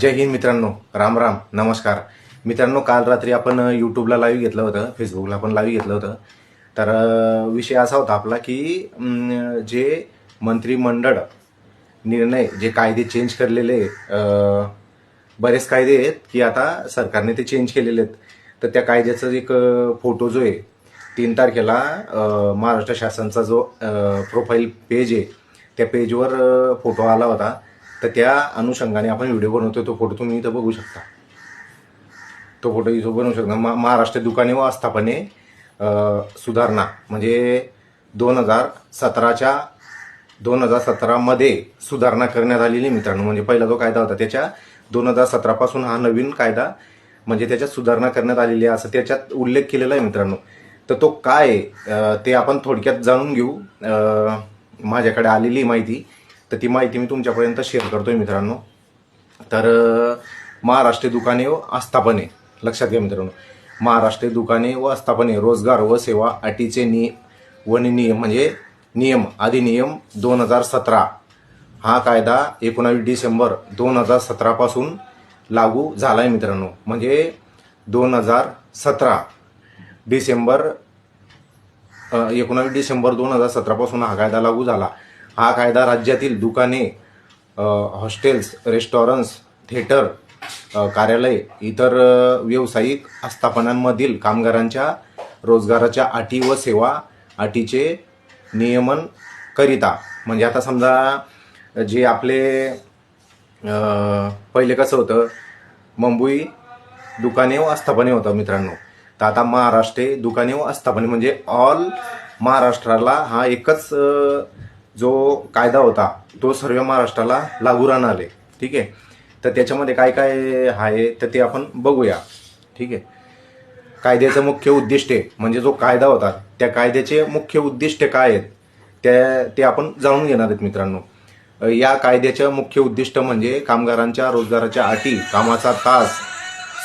जय हिंद मित्रांनो. राम राम. नमस्कार. मित्रांनो काल रात्री आपण यूट्यूबला लाईव्ह घेतलं होतं फेसबुकला पण लाईव्ह घेतलं होतं. तर विषय असा होता आपला की जे मंत्रिमंडळ निर्णय जे कायदे चेंज करलेले बरेच कायदे आहेत की आता सरकारने ते चेंज केलेले आहेत. तर त्या कायद्याचा एक फोटो जो आहे तीन तारखेला महाराष्ट्र शासनचा जो प्रोफाईल पेज आहे त्या पेजवर फोटो आला होता. तर त्या अनुषंगाने आपण व्हिडिओ बनवतोय तो फोटो तुम्ही इथं बघू शकता. तो फोटो इथं बनवू शकता. मा- महाराष्ट्र दुकाने व आस्थापने सुधारणा. म्हणजे दोन हजार सतराच्या दोन हजार सतरामध्ये सुधारणा करण्यात आलेली मित्रांनो. म्हणजे पहिला जो कायदा होता त्याच्या दोन हजार सतरापासून हा नवीन कायदा म्हणजे त्याच्यात सुधारणा करण्यात आलेली आहे असं त्याच्यात उल्लेख केलेला आहे मित्रांनो. तर तो काय आहे, ते आपण थोडक्यात जाणून घेऊ. माझ्याकडे आलेली माहिती. तर ती माहिती मी तुमच्यापर्यंत शेअर करतोय मित्रांनो. तर महाराष्ट्रीय दुकाने व आस्थापने. लक्षात घ्या मित्रांनो. महाराष्ट्रीय दुकाने व आस्थापने रोजगार व सेवा अटीचे नि व नियम म्हणजे नियम अधिनियम दोन हजार सतरा. हा कायदा एकोणावीस डिसेंबर दोन हजार सतरापासून लागू झाला आहे मित्रांनो. म्हणजे दोन हजार सतरा डिसेंबर एकोणावीस डिसेंबर दोन हजार सतरापासून हा कायदा लागू झाला. हा कायदा राज्यातील दुकाने हॉस्टेल्स रेस्टॉरंट्स थिएटर कार्यालय इतर व्यावसायिक आस्थापनांमधील कामगारांच्या रोजगाराच्या अटी व सेवा अटीचे नियमन करिता. म्हणजे आता समजा जे आपले पहिले कसं होतं मुंबई दुकाने व आस्थापने होतं मित्रांनो. तर आता महाराष्ट्र दुकाने व आस्थापने म्हणजे ऑल महाराष्ट्राला हा एकच जो कायदा होता तो सर्व महाराष्ट्राला लागू राहणार आहे. ठीक आहे? तर त्याच्यामध्ये काय काय आहे तर ते आपण बघूया. ठीक आहे? कायद्याचं मुख्य उद्दिष्टे म्हणजे जो कायदा होता त्या कायद्याचे मुख्य उद्दिष्टे काय आहेत त्या ते आपण जाणून घेणार आहेत मित्रांनो. या कायद्याचं मुख्य उद्दिष्ट म्हणजे कामगारांच्या रोजगाराच्या अटी कामाचा तास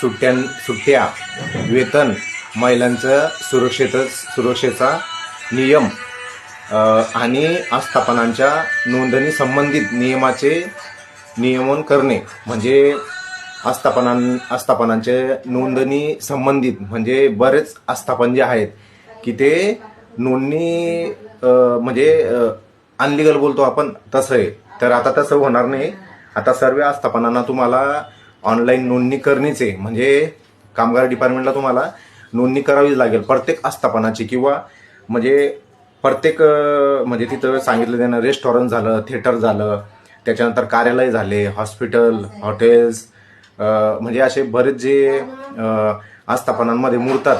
सुट्ट्यां सुट्ट्या वेतन महिलांचं सुरक्षेत सुरक्षेचा नियम आणि आस्थापनांच्या नोंदणी संबंधित नियमाचे नियमन करणे म्हणजे आस्थापनां आस्थापनांचे नोंदणी संबंधित म्हणजे बरेच आस्थापन जे आहेत की ते नोंदणी म्हणजे अनलिगल बोलतो आपण तसं आहे. तर आता तसं होणार नाही. आता सर्व आस्थापनांना तुम्हाला ऑनलाईन नोंदणी करणेच आहे. म्हणजे कामगार डिपार्टमेंटला तुम्हाला नोंदणी करावीच लागेल. प्रत्येक आस्थापनाची किंवा म्हणजे प्रत्येक म्हणजे तिथं सांगितलं त्यानं रेस्टॉरंट झालं थिएटर झालं त्याच्यानंतर कार्यालय झाले हॉस्पिटल हॉटेल्स म्हणजे असे बरेच जे आस्थापनांमध्ये मुरतात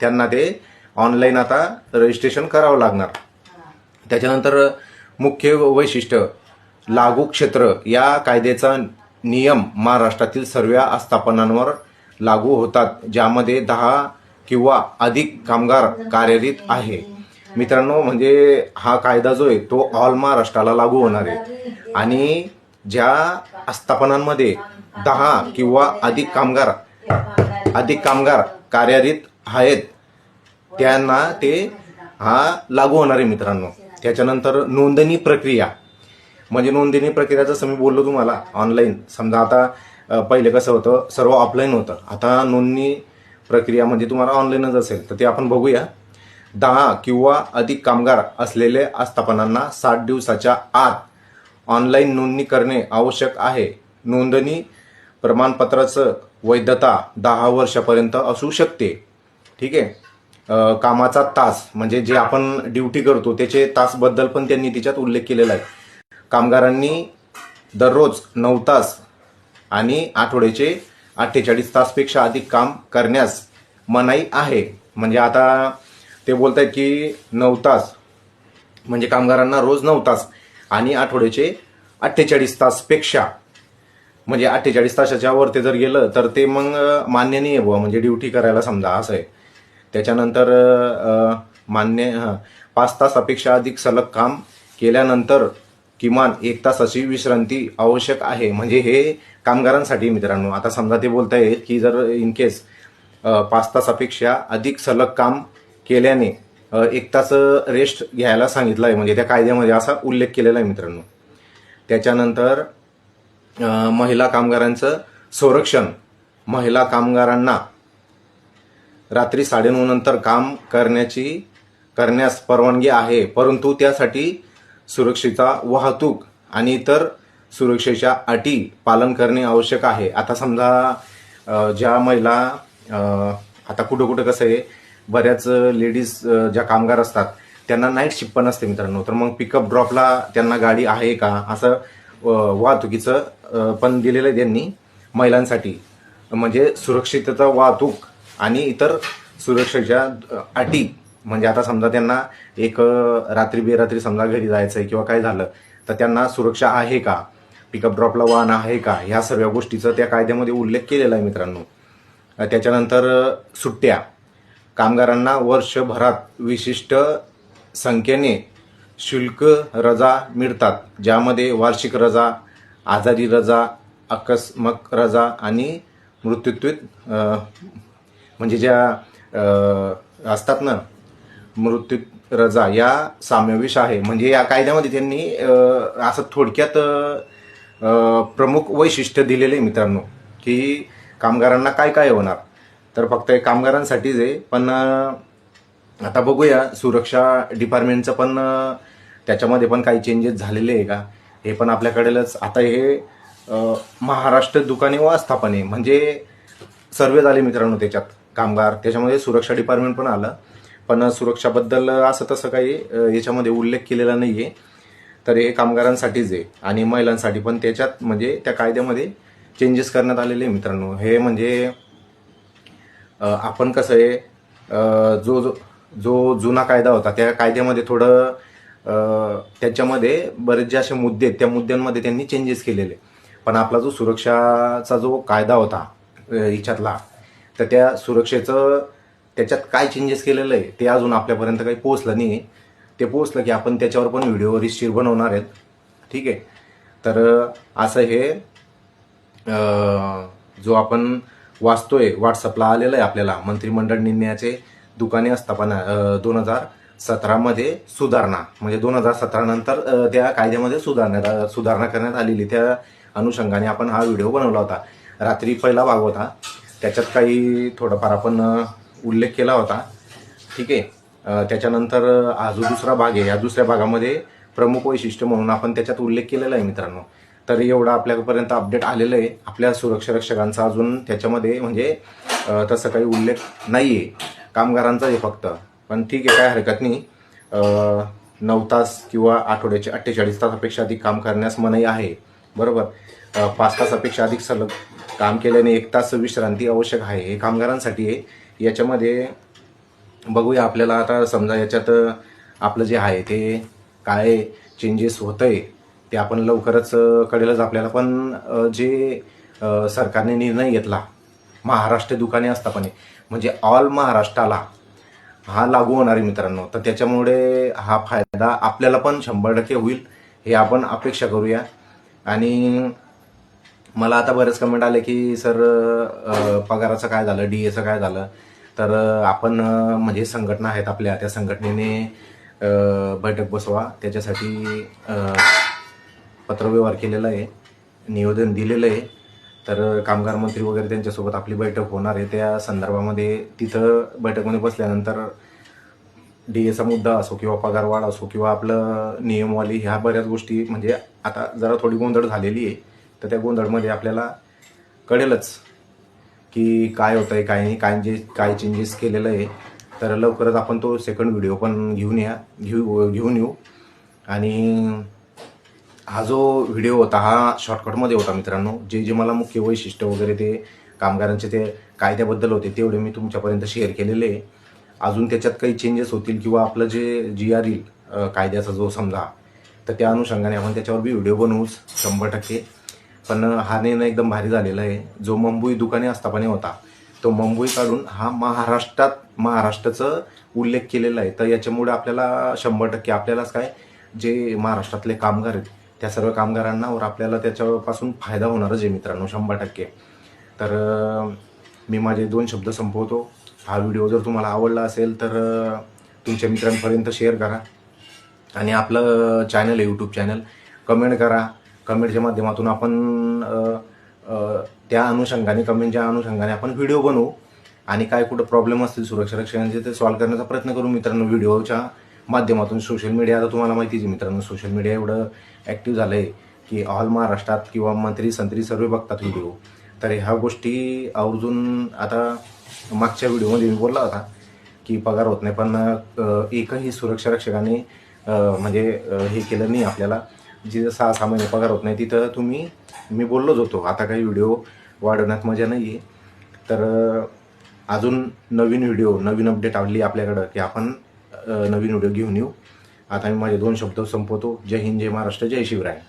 त्यांना ते ऑनलाईन आता रजिस्ट्रेशन करावं लागणार. त्याच्यानंतर मुख्य वैशिष्ट्य लागू क्षेत्र या कायद्याचा नियम महाराष्ट्रातील सर्व आस्थापनांवर लागू होतात ज्यामध्ये दहा किंवा अधिक कामगार कार्यरत आहे. मित्रांनो म्हणजे हा कायदा जो आहे तो ऑल महाराष्ट्राला लागू होणार आहे. आणि ज्या आस्थापनांमध्ये दहा किंवा अधिक कामगार अधिक कामगार कार्यरत आहेत त्यांना ते हा लागू होणार आहे मित्रांनो. त्याच्यानंतर नोंदणी प्रक्रिया. म्हणजे नोंदणी प्रक्रिया जसं मी बोललो तुम्हाला ऑनलाईन समजा आता पहिले कसं होतं सर्व ऑफलाईन होतं. आता नोंदणी प्रक्रिया म्हणजे तुम्हाला ऑनलाईनच असेल तर ते आपण बघूया. दहा किंवा अधिक कामगार असलेल्या आस्थापनांना साठ दिवसाच्या आत ऑनलाईन नोंदणी करणे आवश्यक आहे. नोंदणी प्रमाणपत्राचं वैधता दहा वर्षापर्यंत असू शकते. ठीक आहे? कामाचा तास म्हणजे जे आपण ड्युटी करतो त्याचे तासबद्दल पण त्यांनी तिच्यात उल्लेख केलेला आहे. कामगारांनी दररोज नऊ तास आणि आठवड्याचे अठ्ठेचाळीस तासपेक्षा अधिक काम करण्यास मनाई आहे. म्हणजे आता ते बोलत आहेत की नऊ तास. म्हणजे कामगारांना रोज नऊ तास आणि आठवड्याचे अठ्ठेचाळीस तासपेक्षा. म्हणजे अठ्ठेचाळीस तासाच्या वर ते जर गेलं तर ते मग मान्य नाही आहे बुवा. म्हणजे ड्युटी करायला समजा असं आहे. त्याच्यानंतर मान्य पाच तासापेक्षा अधिक सलग काम केल्यानंतर किमान एक तासाची विश्रांती आवश्यक आहे. म्हणजे हे कामगारांसाठी मित्रांनो. आता समजा ते बोलत आहेत की जर इन केस पाच तासापेक्षा अधिक सलग काम केल्याने एक तास रेस्ट घ्यायला सांगितलं आहे म्हणजे त्या कायद्यामध्ये असा उल्लेख केलेला आहे मित्रांनो. त्याच्यानंतर महिला कामगारांचं संरक्षण. महिला कामगारांना रात्री साडेनऊ नंतर काम करण्याची करण्यास परवानगी आहे. परंतु त्यासाठी सुरक्षेचा वाहतूक आणि इतर सुरक्षेच्या अटी पालन करणे आवश्यक आहे. आता समजा ज्या महिला आता कुठं कुठं कसं आहे बऱ्याच लेडीज ज्या कामगार असतात त्यांना नाईट शिफ्ट पण असते मित्रांनो. तर मग पिकअप ड्रॉपला त्यांना गाडी आहे का? असं वाहतुकीचं पण दिलेलं आहे त्यांनी महिलांसाठी. म्हणजे सुरक्षितता वाहतूक आणि इतर सुरक्षेच्या अटी. म्हणजे आता समजा त्यांना एक रात्री बेरात्री समजा घरी जायचं आहे किंवा काय झालं तर त्यांना सुरक्षा आहे का? पिकअप ड्रॉपला वाहन आहे का? ह्या सर्व गोष्टीचा त्या कायद्यामध्ये उल्लेख केलेला आहे मित्रांनो. त्याच्यानंतर सुट्ट्या. कामगारांना वर्षभरात विशिष्ट संख्येने शुल्क रजा मिळतात ज्यामध्ये वार्षिक रजा आजारी रजा आकस्मक रजा आणि मृत्युत्वीत म्हणजे ज्या असतात ना मृत्यू रजा या समावेश आहे. म्हणजे या कायद्यामध्ये त्यांनी असं थोडक्यात प्रमुख वैशिष्ट्य दिलेले आहे मित्रांनो की कामगारांना काय काय होणार. तर फक्त हे कामगारांसाठीच आहे पण आता बघूया सुरक्षा डिपार्टमेंटचं पण त्याच्यामध्ये पण काही चेंजेस झालेले आहे का? हे पण आपल्याकडेलच. आता हे महाराष्ट्र दुकाने व आस्थापने म्हणजे सर्वे झाले मित्रांनो त्याच्यात कामगार. त्याच्यामध्ये सुरक्षा डिपार्टमेंट पण आलं. पण सुरक्षाबद्दल असं तसं काही याच्यामध्ये उल्लेख केलेला नाही आहे तर हे कामगारांसाठीच आहे. आणि महिलांसाठी पण त्याच्यात म्हणजे त्या कायद्यामध्ये चेंजेस करण्यात आलेले आहे मित्रांनो. हे म्हणजे आपण कसं आहे जो जो जो जुना कायदा होता त्या कायद्यामध्ये थोडं त्याच्यामध्ये बरेचसे असे मुद्दे आहेत त्या मुद्द्यांमध्ये त्यांनी चेंजेस केलेले. पण आपला जो सुरक्षाचा जो कायदा होता अ, हिच्यातला तर त्या सुरक्षेचं त्याच्यात काय चेंजेस केलेलं आहे ते अजून आपल्यापर्यंत काही पोहोचलं नाही ते पोहोचलं की आपण त्याच्यावर पण व्हिडिओ रिस्टीर बनवणार आहेत. ठीक आहे? तर असं हे जो आपण वाचतोय व्हॉट्सअपला आलेलं आहे आपल्याला मंत्रिमंडळ निर्णयाचे दुकाने आस्थापना दोन हजार सतरामध्ये सुधारणा. म्हणजे दोन हजार सतरा नंतर त्या कायद्यामध्ये सुधारण्यात सुधारणा करण्यात आलेली. त्या अनुषंगाने आपण हा व्हिडिओ बनवला होता. रात्री पहिला भाग होता. त्याच्यात काही थोडंफार आपण उल्लेख केला होता. ठीक आहे. त्याच्यानंतर हा जो दुसरा भाग आहे या दुसऱ्या भागामध्ये प्रमुख वैशिष्ट्य म्हणून आपण त्याच्यात उल्लेख केलेला आहे मित्रांनो. तर एवढं आपल्यापर्यंत अपडेट आलेलं आहे. आपल्या सुरक्षा रक्षकांचा अजून त्याच्यामध्ये म्हणजे तसं काही उल्लेख नाही आहे कामगारांचा आहे फक्त. पण ठीक आहे काय हरकत नाही. नऊ तास किंवा आठवड्याचे अठ्ठेचाळीस तासापेक्षा अधिक काम करण्यास मनाई आहे. बरोबर? पाच तासापेक्षा अधिक सलग काम केल्याने एक तास विश्रांती आवश्यक आहे. हे कामगारांसाठी आहे. याच्यामध्ये बघूया आपल्याला आता समजा याच्यात आपलं जे आहे ते काय चेंजेस होत आहे ते आपण लवकरच कळेलच आपल्याला. पण जे सरकारने निर्णय घेतला महाराष्ट्र दुकाने आस्थापने म्हणजे ऑल महाराष्ट्राला हा लागू होणार आहे मित्रांनो. तर त्याच्यामुळे हा फायदा आपल्याला पण शंभर टक्के होईल हे आपण अपेक्षा करूया. आणि मला आता बरेच कमेंट आले की सर पगाराचं काय झालं? डी एचं काय झालं? तर आपण म्हणजे संघटना आहेत आपल्या त्या संघटनेने बैठक बसवा. त्याच्यासाठी पत्रव्यवहार केलेला आहे निवेदन दिलेलं आहे. तर कामगार मंत्री वगैरे त्यांच्यासोबत आपली बैठक होणार आहे. त्या संदर्भामध्ये तिथं बैठकमध्ये बसल्यानंतर डी एचा मुद्दा असो किंवा पगारवाढ असो किंवा आपलं नियमवाली ह्या बऱ्याच गोष्टी म्हणजे आता जरा थोडी गोंधळ झालेली आहे. तर त्या गोंधळमध्ये आपल्याला कळेलच की काय होतं आहे काय नाही काय जे काय चेंजेस केलेलं आहे. तर लवकरच आपण तो सेकंड व्हिडिओ पण घेऊन या घेऊ घेऊन येऊ. आणि हा जो व्हिडिओ होता हा शॉर्टकटमध्ये होता मित्रांनो. जे जे मला मुख्य वैशिष्ट्य वगैरे ते कामगारांचे ते कायद्याबद्दल होते तेवढे मी तुमच्यापर्यंत शेअर केलेले आहे. अजून त्याच्यात काही चेंजेस होतील किंवा आपलं जे जी आर येईल कायद्याचा जो समजा तर त्या अनुषंगाने आपण त्याच्यावर बी व्हिडिओ बनवूच शंभर टक्के. पण हा निर्णय एकदम भारी झालेला आहे. जो मुंबई दुकाने आस्थापने होता तो मुंबई काढून हा महाराष्ट्रात महाराष्ट्राचं उल्लेख केलेला आहे. तर याच्यामुळे आपल्याला शंभर टक्के आपल्यालाच काय जे महाराष्ट्रातले कामगार आहेत त्या सर्व कामगारांना वर आपल्याला त्याच्यापासून फायदा होणारच आहे मित्रांनो शंभर टक्के. तर मी माझे दोन शब्द संपवतो. हा व्हिडिओ जर तुम्हाला आवडला असेल तर तुमच्या मित्रांपर्यंत शेअर करा. आणि आपलं चॅनल आहे यूट्यूब चॅनल कमेंट करा. कमेंटच्या माध्यमातून आपण त्या अनुषंगाने कमेंटच्या अनुषंगाने आपण व्हिडिओ बनवू. आणि काय कुठं प्रॉब्लेम असतील सुरक्षा रक्षणाचे ते सॉल्व्ह करण्याचा प्रयत्न करू मित्रांनो व्हिडिओच्या. माध्यमातून सोशल मीडिया आता तुम्हाला माहितीच आहे मित्रांनो सोशल मीडिया एवढं ॲक्टिव्ह झालं आहे की ऑल महाराष्ट्रात किंवा मंत्री संत्री सर्व बघतात व्हिडिओ तर ह्या गोष्टी आवर्जून आता मागच्या व्हिडिओमध्ये मी बोलला होता की पगार होत नाही पण एकही सुरक्षा रक्षकाने म्हणजे हे केलं नाही आपल्याला. जिथं सहा सहा महिने पगार होत नाही तिथं तुम्ही मी बोललोच होतो. आता काही व्हिडिओ वाढवण्यात मजा नाही आहे तर अजून नवीन व्हिडिओ नवीन अपडेट आली आपल्याकडं की आपण नवीन व्हिडिओ घेऊन येऊ. आता मी माझे दोन शब्द संपवतो. जय हिंद जय महाराष्ट्र जय शिवराय.